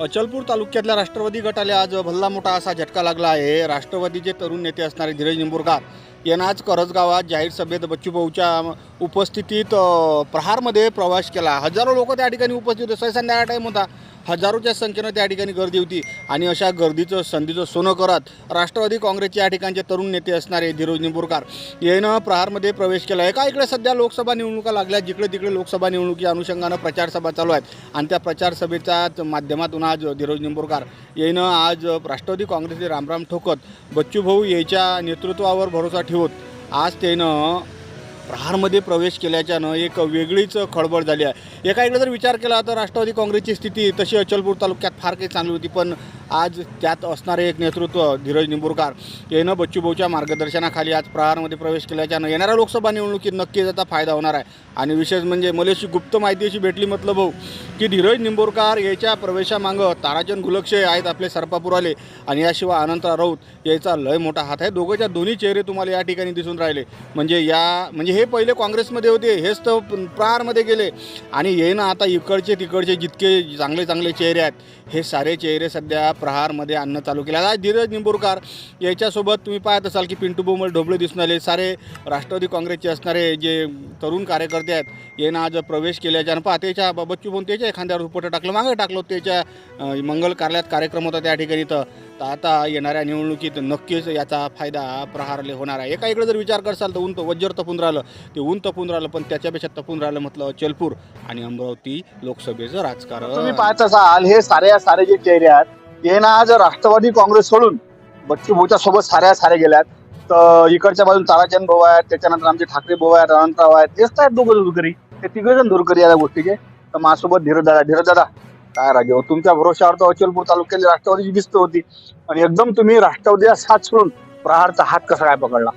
अचलपूर तालुक्यातल्या राष्ट्रवादी गटाला आज भल्ला मोठा असा झटका लागला आहे. राष्ट्रवादीचे तरुण नेते असणारे धीरज निंबुरकर यांना आज करजगावात जाहीर सभेत बच्चूभाऊच्या उपस्थितीत प्रहारमध्ये प्रवास केला. हजारो लोक त्या ठिकाणी उपस्थित होते. संध्याकाळ टाईम होता. हजारोच्या संख्येनं त्या ठिकाणी गर्दी होती. आणि अशा गर्दीचं संधीचं सोनं करत राष्ट्रवादी काँग्रेसचे या ठिकाणचे तरुण नेते असणारे धीरोज निंबुरकर यानं प्रहारमध्ये प्रवेश केला. आहे का इकडे सध्या लोकसभा निवडणुका लागल्या जिकडे तिकडे लोकसभा निवडणुकी अनुषंगानं प्रचारसभा चालू आहेत. आणि त्या प्रचारसभेच्याच माध्यमातून आज धीरोज निंबुरकर यानं आज राष्ट्रवादी काँग्रेसचे रामराम ठोकत बच्चूभाऊ याच्या नेतृत्वावर भरोसा ठेवत आज त्यानं प्रहारमध्ये प्रवेश केल्याच्यानं एक वेगळीच खळबळ झाली आहे. एका इकडे जर विचार केला तर राष्ट्रवादी काँग्रेसची स्थिती तशी अचलपूर तालुक्यात फार काही चांगली होती पण आज त्यात असणारे एक नेतृत्व धीरज निंबुरकर. यानं बच्चूभाऊच्या मार्गदर्शनाखाली आज प्रहारमध्ये प्रवेश केल्याच्यानं येणाऱ्या लोकसभा निवडणुकीत नक्कीच याचा फायदा होणार आहे. आणि विशेष म्हणजे मलेशी गुप्त माहिती अशी भेटली मतलब भाऊ की धीरज निंबुरकर याच्या प्रवेशामागं ताराचंद गुलक्षे आहेत आपले सरपापूरवाले आणि याशिवाय अनंतराव राऊत याचा लय मोठा हात आहे. दोघंच्या दोन्ही चेहरे तुम्हाला या ठिकाणी दिसून राहिले. म्हणजे या म्हणजे हे पहिले काँग्रेसमध्ये होते हेच तर प्रहारमध्ये गेले. आणि ये ना आता इकडचे तिकडचे जितके चांगले चांगले चेहरे आहेत हे सारे चेहरे सध्या प्रहारमध्ये आणणं चालू केलं. आज धीरज निंबूरकर याच्यासोबत तुम्ही पाहत असाल की पिंटू बोमल ढोबळे दिसून आले. सारे राष्ट्रवादी काँग्रेसचे असणारे जे तरुण कार्यकर्ते आहेत यानं आज प्रवेश केल्याच्या पहा त्याच्या बच्चू बोन त्याच्या एखाद्यावर उपटं टाकलं मागं टाकलं त्याच्या मंगल कार्यालयात कार्यक्रम होता त्या ठिकाणी तर तर आता येणाऱ्या निवडणुकीत नक्कीच याचा फायदा प्रहारले होणार आहे. एका इकडे जर विचार करसाल तर ऊन तर वज्जर तपून राहिलं. ते ऊन तपून राहिलं पण त्याच्यापेक्षा तपून राहिलं म्हटलं चलपूर आणि अमरावती लोकसभेचं राजकारण. तुम्ही पाहत असाल हे सारे सारे जे चेहरे आहेत हे ना आज राष्ट्रवादी काँग्रेस सोडून बच्चू भाऊच्या सोबत साऱ्या सारे गेल्यात. तर इकडच्या बाजून ताराचंद भाऊ आहेत त्याच्यानंतर आमचे ठाकरे भाऊ आहेत अनंतराव आहेत तेच आहेत दोघं दूरकरी. ते तिघे जण दूरकरी या गोष्टीचे. तर माझ्यासोबत धीरज दादा धीरज दादा काय राजे हो? तुमच्या भरोशावर तर अचलपूर तालुक्यातली राष्ट्रवादीची दिसत होती. आणि एकदम तुम्ही राष्ट्रवादीला साथ सोडून प्रहारचा हात कसा काय पकडला?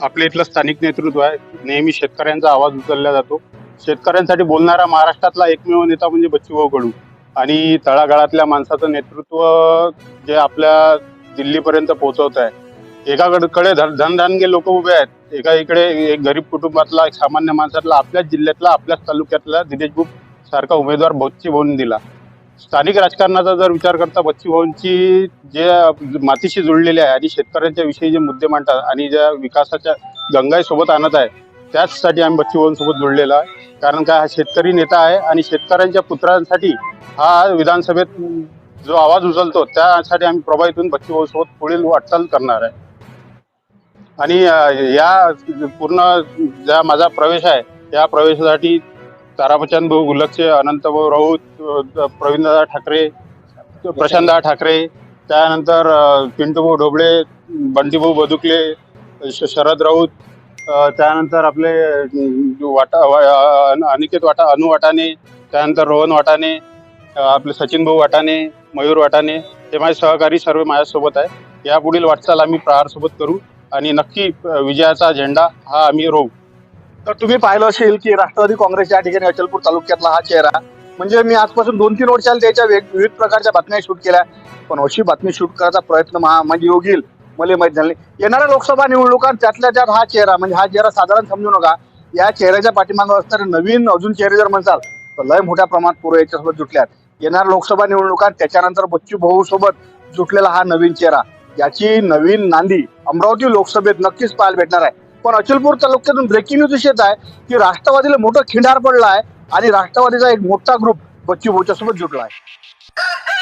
आपल्या इथलं स्थानिक नेतृत्व आहे. नेहमी शेतकऱ्यांचा आवाज उचलला जातो. शेतकऱ्यांसाठी बोलणारा महाराष्ट्रातला एकमेव नेता म्हणजे बच्चूभाऊ कडू आणि तळागाळातल्या माणसाचं नेतृत्व जे आपल्या दिल्लीपर्यंत पोहोचवत आहे. एकाकडे धन- धनधानगे लोक उभे आहेत एका इकडे एक गरीब कुटुंबातला एक सामान्य माणसातला आपल्याच जिल्ह्यातला आपल्याच तालुक्यातला दिनेश बुक सारखा उमेदवार बच्ची भाऊन दिला. स्थानिक राजकारणाचा जर विचार करता बच्ची भाऊंची जे मातीशी जुळलेली आहे आणि शेतकऱ्यांच्या विषयी जे मुद्दे मांडतात आणि ज्या विकासाच्या गंगाई सोबत आणत आहे त्याचसाठी आम्ही बच्चूभाऊंसोबत जोडलेला जुळलेला आहे. कारण काय हा शेतकरी नेता आहे आणि शेतकऱ्यांच्या पुत्रांसाठी हा विधानसभेत जो आवाज उचलतो त्यासाठी आम्ही प्रभावितून बच्छीबनसोबत पुढील वाटचाल करणार आहे. आणि या पूर्ण ज्या माझा प्रवेश आहे त्या प्रवेशासाठी तारापचंद भाऊ गुलक्षे अनंतभाऊ राऊत प्रवीणदादा ठाकरे प्रशांतदा ठाकरे त्यानंतर पिंटूभाऊ ढोबळे बंटीभाऊ बदुकले श- शरद राऊत त्यानंतर आपले वाटा अनिकेत वाटा अनु वाटाणे त्यानंतर रोहन वाटाणे आपले सचिन भाऊ वाटाणे मयूर वाटाणे हे माझे सहकारी सर्व माझ्यासोबत आहे. या पुढील वाटचाल आम्ही प्रहारसोबत करू आणि नक्की विजयाचा झेंडा हा आम्ही रोवू. तर तुम्ही पाहिलं असेल की राष्ट्रवादी काँग्रेस या ठिकाणी अचलपूर तालुक्यातला हा चेहरा. म्हणजे मी आजपासून दोन तीन वर्षाला त्याच्या वेग विविध प्रकारच्या बातम्या शूट केल्या. पण अशी बातमी शूट करायचा प्रयत्न महा म्हणजे योगील मला माहीत नाही. येणाऱ्या लोकसभा निवडणुका त्यातल्या त्यात हा चेहरा म्हणजे हा चेहरा साधारण समजू नका या चेहऱ्याच्या पाठीमागं असणारे नवीन अजून चेहरे जर म्हणसाल तर लय मोठ्या प्रमाणात पूर्व याच्यासोबत जुटल्यात. येणाऱ्या लोकसभा निवडणुका त्याच्यानंतर बच्चू भाऊ सोबत जुटलेला हा नवीन चेहरा. याची नवीन नांदी अमरावती लोकसभेत नक्कीच पाहायला भेटणार आहे. पण अचलपूर तालुक्यातून ब्रेकिंग न्यूज अशी येत आहे की राष्ट्रवादीला मोठं खिंडार पडला आहे आणि राष्ट्रवादीचा एक मोठा ग्रुप बच्चू भाऊच्या सोबत जुटला आहे